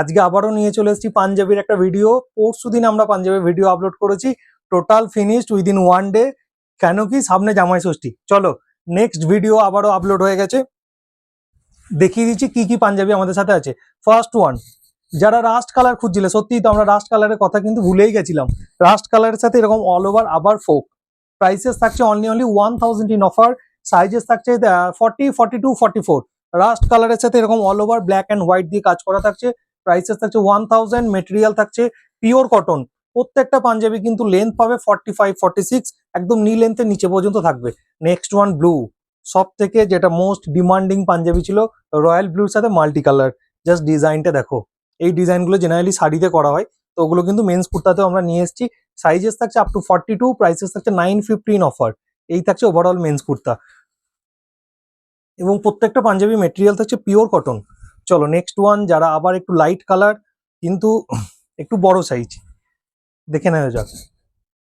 আজকে আবারও নিয়ে চলে এসেছি পাঞ্জাবির একটা ভিডিও পরশু দিন আমরা পাঞ্জাবের ভিডিও আপলোড করেছি। Total finished within one day কেন কি? সামনে জামাই ষষ্ঠী। চলো নেক্সট ভিডিও আবারও আপলোড হয়ে গেছে। দেখিয়ে দিচ্ছি কি কি পাঞ্জাবি আমাদের সাথে আছে। ফার্স্ট ওয়ান যারা রাস্ট কালার খুঁজছিলে, সত্যিই তো আমরা রাস্ট কালারের কথা কিন্তু ভুলেই গেছিলাম। রাস্ট কালারের সাথে এরকম অল ওভার আবার ফোক প্রাইসেস থাকছে only only one thousand in offer sizes থাকছে forty forty two forty four rust কালারের সাথে এরকম all over black and white দিয়ে কাজ করা থাকছে। প্রাইসেস থাকছে ওয়ান থাউজেন্ড মেটেরিয়াল থাকছে পিওর কটন প্রত্যেকটা পাঞ্জাবি কিন্তু লেন্থ পাবে ফর্টি ফাইভ ফর্টি সিক্স একদম নি লেন্থের নিচে পর্যন্ত থাকবে। নেক্সট ওয়ান ব্লু সব থেকে যেটা মোস্ট ডিমান্ডিং পাঞ্জাবি ছিল রয়্যাল ব্লুর সাথে মাল্টি কালার জাস্ট ডিজাইনটা দেখো। এই ডিজাইনগুলো জেনারেলি শাড়িতে করা হয়। তো ওগুলো কিন্তু মেন্স কুর্তাতেও আমরা নিয়ে এসেছি। সাইজেস থাকছে up to forty two prices থাকছে নাইন ফিফটিন অফার এই থাকছে ওভারঅল মেন্স কুর্তা। এবং প্রত্যেকটা পাঞ্জাবি মেটেরিয়াল থাকছে পিওর কটন চলো নেক্সট ওয়ান যারা আবার একটু লাইট কালার কিন্তু একটু বড় সাইজ দেখে নেওয়া যাক।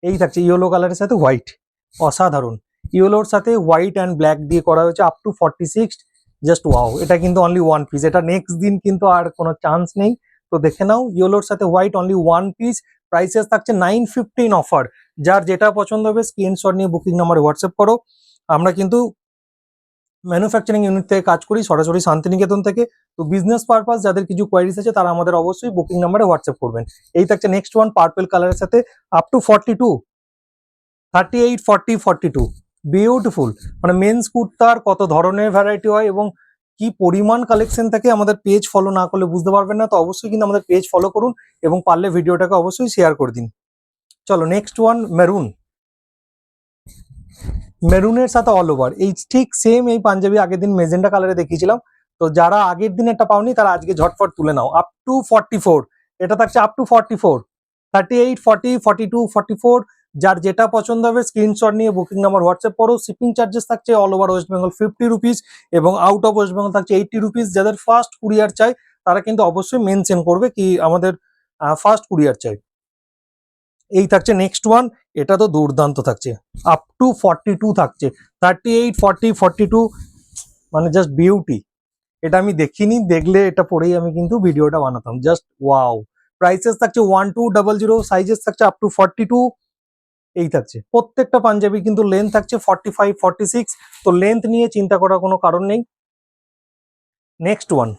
এই থাকছে ইয়েলো কালারের সাথে হোয়াইট অসাধারণ। ইয়েলোর সাথে হোয়াইট অ্যান্ড ব্ল্যাক দিয়ে করা হয়েছে up to forty six just wow এটা কিন্তু অনলি ওয়ান পিস এটা নেক্সট দিন কিন্তু আর কোনো চান্স নেই। তো দেখে নাও ইয়েলোর সাথে white only one piece prices থাকছে নাইন ফিফটিন অফার যার যেটা পছন্দ হবে স্ক্রিনশট নিয়ে বুকিং নাম্বারে হোয়াটসঅ্যাপ করো। আমরা কিন্তু ম্যানুফ্যাকচারিং ইউনিট থেকে কাজ করি, সরাসরি শান্তিনিকেতন থেকে। তো বিজনেস পারপাস যাদের কিছু কোয়ারিজ আছে, তারা আমাদের অবশ্যই বুকিং নাম্বারে হোয়াটসঅ্যাপ করবেন। এই থাকছে নেক্সট ওয়ান পার্পেল কালারের সাথে up to forty two thirty eight forty forty two beautiful মানে মেন্স কুর্তার কত ধরনের ভ্যারাইটি হয় এবং কি পরিমাণ কালেকশন থাকে আমাদের পেজ ফলো না করলে বুঝতে পারবেন না, তো অবশ্যই কিন্তু আমাদের পেজ ফলো করুন এবং পারলে ভিডিওটাকে অবশ্যই শেয়ার করে দিন। চলো নেক্সট ওয়ান মেরুন মেরুনের সাথে অল ওভার এই ঠিক সেম এই পাঞ্জাবি আগের দিন মেজেন্ডা কালারে দেখিয়েছিলাম। তো যারা আগের দিন একটা পাওনি, তারা আজকে ঝটফট তুলে নাও। আপ টু ফর্টি ফোর এটা থাকছে up to forty four thirty eight forty forty two forty four যার যেটা পছন্দ হবে স্ক্রিনশট নিয়ে বুকিং নাম্বার হোয়াটসঅ্যাপ করো। শিপিং চার্জেস থাকছে all over West Bengal fifty rupees এবং আউট অফ ওয়েস্ট বেঙ্গল থাকছে এইটটি রুপিস যাদের ফার্স্ট কুরিয়ার চাই, তারা কিন্তু অবশ্যই মেনশন করবে কি আমাদের ফার্স্ট কুরিয়ার চাই। এই থাকছে নেক্সট ওয়ান এটা তো দুর্দান্ত থাকছে। আপ টু ফর্টি টু থাকছে। Thirty eight forty forty two মানে জাস্ট বিউটি এটা আমি দেখিনি, দেখলে এটা পরেই আমি কিন্তু ভিডিওটা বানাতাম। জাস্ট ওয়াও প্রাইসেস থাকছে one two double zero sizes থাকছে আপ টু ফর্টি টু এই থাকছে। প্রত্যেকটা পাঞ্জাবি কিন্তু লেন্থ থাকছে ফর্টি ফাইভ ফর্টি সিক্স তো লেন্থ নিয়ে চিন্তা করার কোনো কারণ নেই। নেক্সট ওয়ান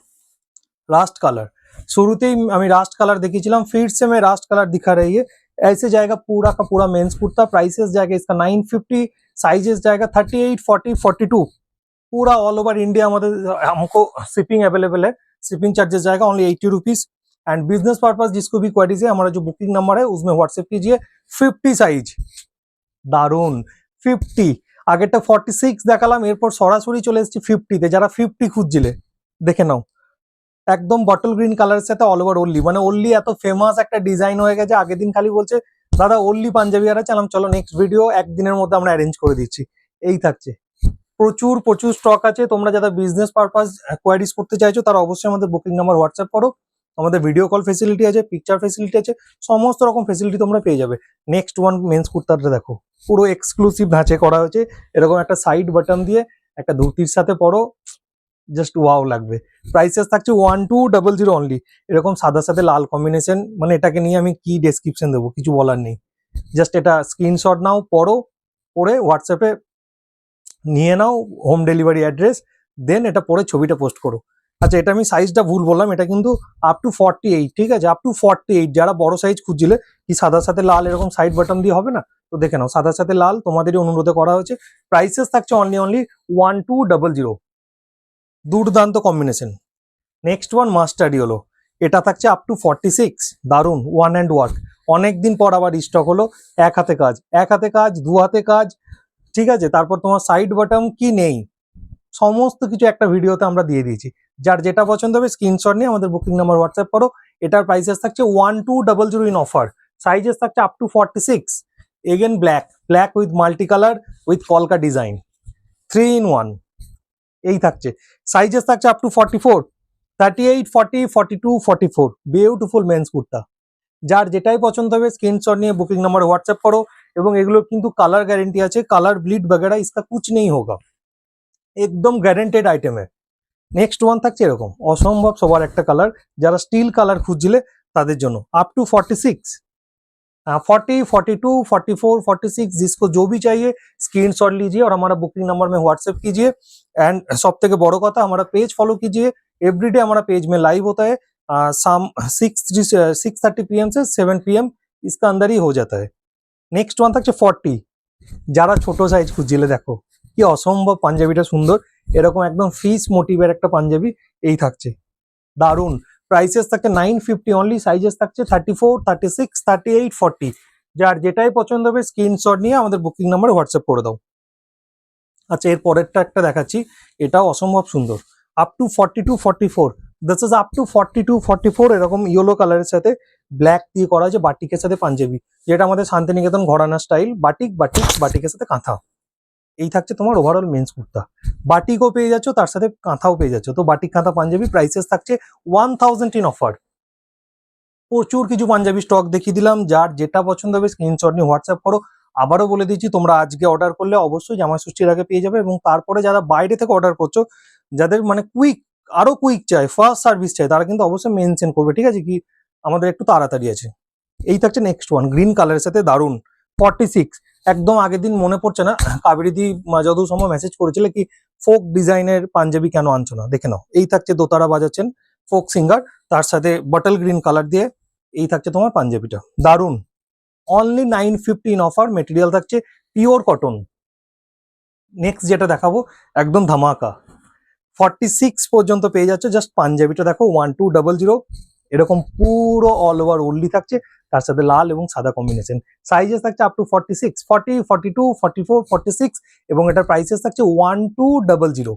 রাস্ট কালার শুরুতেই আমি রাস্ট কালার দেখিয়েছিলাম। ফির রাস্ট কালার দেখা রই ऐसे जाएगा पूरा का पूरा मेंस कुर्ता प्राइसेस जाएगा इसका 950 साइजेस जाएगा 38 40 42 पूरा ऑल ओवर इंडिया আমাদের हमको शिपिंग अवेलेबल है शिपिंग चार्जेस जाएगा only 80 rupees and business purpose जिसको भी क्वेरीज है हमारा जो बुकिंग नंबर है उसमें व्हाट्सएप कीजिए 50 সাইজ দারুন 50 আগেরটা 46 দেখালাম এরপর সরাসরি চলে এসেছি 50 তে যারা 50 খুঁজছিলে দেখে নাও একদম বটল গ্রিন কালারের সাথে অল ওভার ওল্লি মানে ওল্লি এত ফেমাস একটা ডিজাইন হয়ে গেছে। আগের দিন খালি বলছে, দাদা ওল্লি পাঞ্জাবি আর চালাম চলো নেক্সট ভিডিও একদিনের মধ্যে আমরা অ্যারেঞ্জ করে দিচ্ছি। এই থাকছে। প্রচুর প্রচুর স্টক আছে। তোমরা যারা বিজনেস পারপাস কোয়ারিজ করতে চাইছো, তারা অবশ্যই আমাদের বুকিং নাম্বার হোয়াটসঅ্যাপ করো। আমাদের ভিডিও কল ফেসিলিটি আছে পিকচার ফেসিলিটি আছে, সমস্ত রকম ফেসিলিটি তোমরা পেয়ে যাবে। নেক্সট ওয়ান মেন্স কুর্তাটা দেখো। পুরো এক্সক্লুসিভ ধাঁচে করা হয়েছে। এরকম একটা সাইড বাটন দিয়ে একটা ধুতির সাথে পরো। জাস্ট ওয়াও লাগবে। প্রাইসেস থাকছে one two double zero only এরকম সাদার সাথে লাল কম্বিনেশন মানে এটাকে নিয়ে আমি কি ডেসক্রিপশন দেবো? কিছু বলার নেই। জাস্ট এটা স্ক্রিনশট নাও, পড়ো, পড়ে হোয়াটসঅ্যাপে নিয়ে নাও হোম ডেলিভারি অ্যাড্রেস দেন এটা পরে ছবিটা পোস্ট করো। আচ্ছা এটা আমি সাইজটা ভুল বললাম, এটা কিন্তু আপ টু ফর্টি এইট ঠিক আছে? আপ টু ফর্টি এইট যারা বড় সাইজ খুঁজছিলে, কি সাদার সাথে লাল এরকম সাইড বাটন দিয়ে হবে না? তো দেখে নাও সাদার সাথে লাল তোমাদেরই অনুরোধে করা হয়েছে। প্রাইসেস থাকছে only only one two double zero দুর্দান্ত কম্বিনেশন নেক্সট ওয়ান মাস্টার্ড হলো এটা থাকছে আপ টু ফর্টি সিক্স দারুণ ওয়ান অ্যান্ড ওয়ার্ক অনেক দিন পর আবার স্টক হলো, এক হাতে কাজ, এক হাতে কাজ, দু হাতে কাজ। ঠিক আছে, তারপর তোমার সাইড বাটন কি নেই? সমস্ত কিছু একটা ভিডিওতে আমরা দিয়ে দিয়েছি। যার যেটা পছন্দ হবে স্ক্রিনশট নিয়ে আমাদের বুকিং নাম্বার হোয়াটসঅ্যাপ করো। এটার প্রাইসেস থাকছে one two double zero in offer sizes থাকছে up to forty six again black black with multi colour with কলকা ডিজাইন থ্রি ইন ওয়ান এই থাকছে সাইজেস থাকছে up to forty four thirty eight forty forty two forty four beautiful men's kurta যার যেটাই পছন্দ হবে screenshot নিয়ে booking number WhatsApp করো এবং এগুলো কিন্তু কালার গ্যারেন্টি আছে কালার ব্লিড वगैरह इसका कुछ नहीं होगा एकदम गारंटेड आइटम है নেক্সট ওয়ান থাকছে এরকম অসম্ভব সবার একটা কালার যারা স্টিল কালার খুঁজছিলে তাদের জন্য up to 46 forty forty two forty four forty six जिसको जो भी चाहिए स्क्रीनशॉट लीजिए और हमारा बुकिंग नंबर में व्हाट्सएप कीजिए एंड सब থেকে বড় কথা हमारा पेज फॉलो कीजिए एवरीडे हमारा पेज में लाइव होता है अ, शाम सिक्स सिक्स थर्टी पी से सेवन पी इसका अंदर ही हो जाता है নেক্সট ওয়ান থাকছে ফর্টি যারা ছোট সাইজ খুঁজছিলে দেখো কি অসম্ভব পাঞ্জাবিটা সুন্দর এরকম একদম ফিস মোটিভের একটা পাঞ্জাবি এই থাকছে দারুন প্রাইসেস থাকছে নাইন ফিফটি অনলি সাইজেস থাকছে thirty four thirty six thirty eight forty যার যেটাই পছন্দ হবে স্ক্রিনশট নিয়ে আমাদের বুকিং নাম্বারে হোয়াটসঅ্যাপ করে দাও। আচ্ছা এর পরেরটা একটা দেখাচ্ছি। এটাও অসম্ভব সুন্দর। Up to forty two forty four this is up to forty two forty four এরকম ইয়েলো কালারের সাথে ব্ল্যাক দিয়ে করা আছে বাটিকের সাথে পাঞ্জাবি। যেটা আমাদের শান্তিনিকেতন ঘরানা স্টাইল বাটিক বাটিক, বাটিকের সাথে কাঁথা। এই থাকছে তোমার ওভারঅল মেন্স কুর্তা। বাটিকও পেয়ে যাচ্ছ, তার সাথে কাঁথাও পেয়ে যাচ্ছ। তো বাটিক, কাঁথা, পাঞ্জাবি প্রাইসেস থাকছে ওয়ান থাউজেন্ড ইন অফার প্রচুর কিছু পাঞ্জাবি স্টক দেখিয়ে দিলাম, যার যেটা পছন্দ হবে স্ক্রিনশট নিয়ে হোয়াটসঅ্যাপ করো। আবারও বলে দিচ্ছি, তোমরা আজকে অর্ডার করলে অবশ্যই জামা ষষ্ঠীর আগে পেয়ে যাবে এবং তারপরে যারা বাইরে থেকে অর্ডার করছ, যাদের মানে কুইক আরও কুইক চাই ফার্স্ট সার্ভিস চাই, তারা কিন্তু অবশ্যই মেনশন করবে, ঠিক আছে? কি আমাদের একটু তাড়াতাড়ি আছে। এই থাকছে নেক্সট ওয়ান গ্রিন কালারের সাথে দারুণ ফর্টি সিক্স একদম আগের দিন মনে পড়ছে না। কাবেরিদি যত সময় মেসেজ করেছিল কি, ফোক ডিজাইনের পাঞ্জাবি কেন আনছো না? দেখে নাও। এই থাকছে দোতারা বাজাচ্ছেন ফোক সিঙ্গার। তার সাথে বটল গ্রিন কালার দিয়ে এই থাকছে তোমার পাঞ্জাবিটা। দারুণ only nine fifteen offer material থাকছে পিওর কটন নেক্সট যেটা দেখাবো, একদম ধামাকা। ফর্টি সিক্স পর্যন্ত পেয়ে যাচ্ছে জাস্ট পাঞ্জাবিটা দেখো ওয়ান টু ডাবল জিরো এরকম পুরো অল ওভার ওল্লি থাকছে, তার সাথে লাল এবং সাদা কম্বিনেশন সাইজেস থাকছে up to forty six forty forty two forty four forty six এবং এটার প্রাইসেস থাকছে one two double zero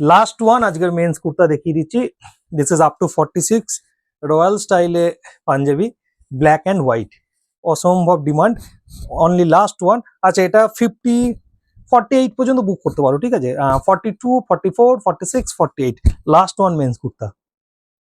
last one আজকের মেন্স কুর্তা দেখিয়ে দিচ্ছি। This is up to forty six royal স্টাইলে পাঞ্জাবি ব্ল্যাক অ্যান্ড হোয়াইট অসম্ভব demand only last one আচ্ছা এটা ফিফটি ফর্টি এইট পর্যন্ত বুক করতে পারো, ঠিক আছে? Forty two forty four forty six forty eight last one men's kurta